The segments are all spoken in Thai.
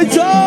the job.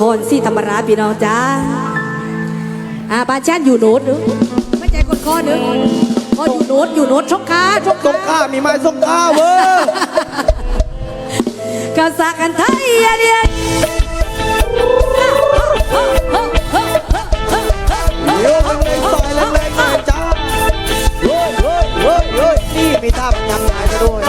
ครศรีธรรมราชพี่น้องจ้าอ่าบ้านชาติอยู่โน้ตหนึ่งไม่ใจกดคอหนึ่อ๋ออยู่โน้ตอยู่โน้ตชกขาชกส่งข้ามีไม้ชกข้าเวอร์กษัตริย์กันไทยเดียโยกแรงๆต่อยแรงๆจ้าโยกโยกโยกโยนี่มีท่าประจำนายด้ว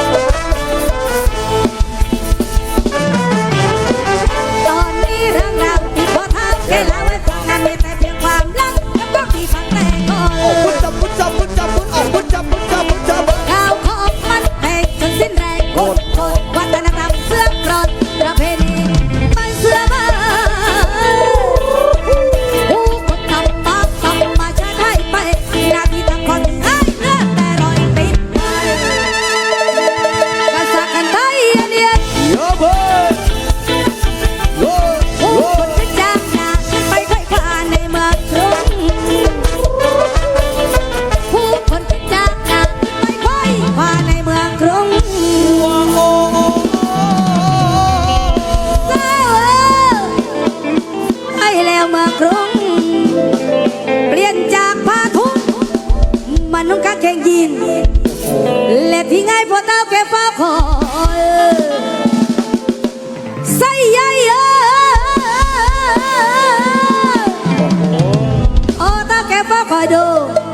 করো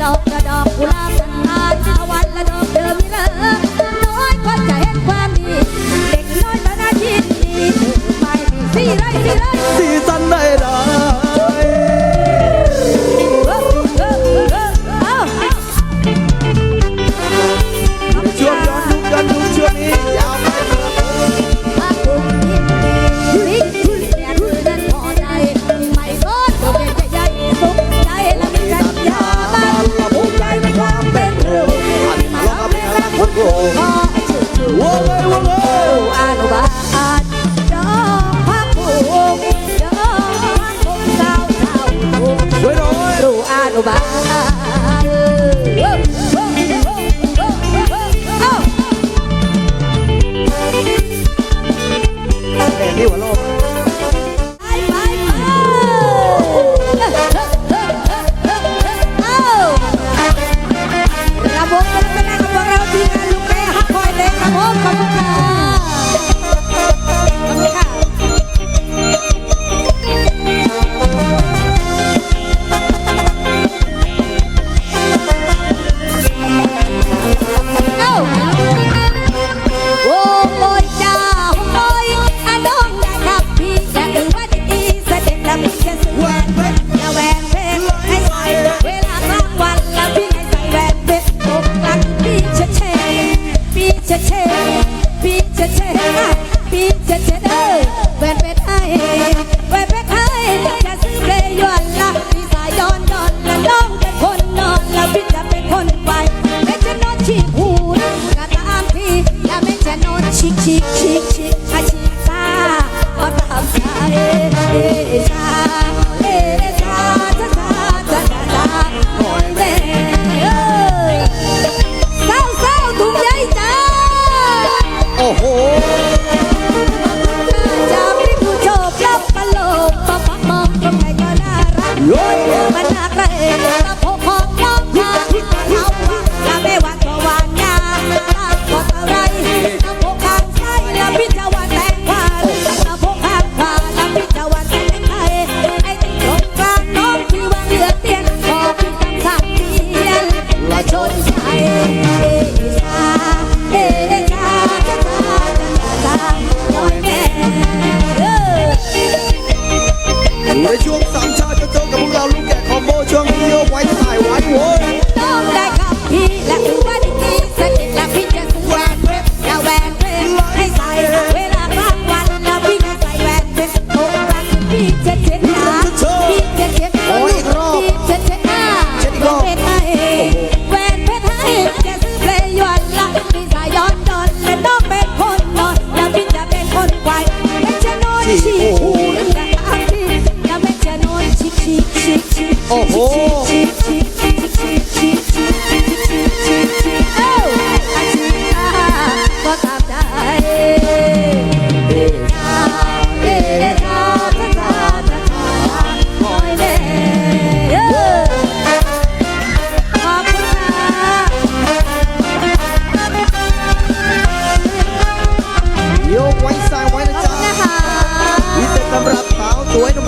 Dr. Dr. Dr.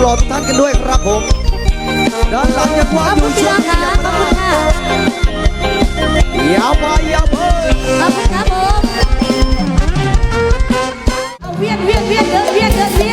าวสวยหลอทุกท่านกันด้วยครับผมด้านหลังยังว่าอบอคุยู่ช่วน้องนี้ยังขอบคุณค่ะมาอย่าไปอย่าไปขอบคุณครับผมเอาเวียนเวียนเวียนเดินเวียนเดินเวียน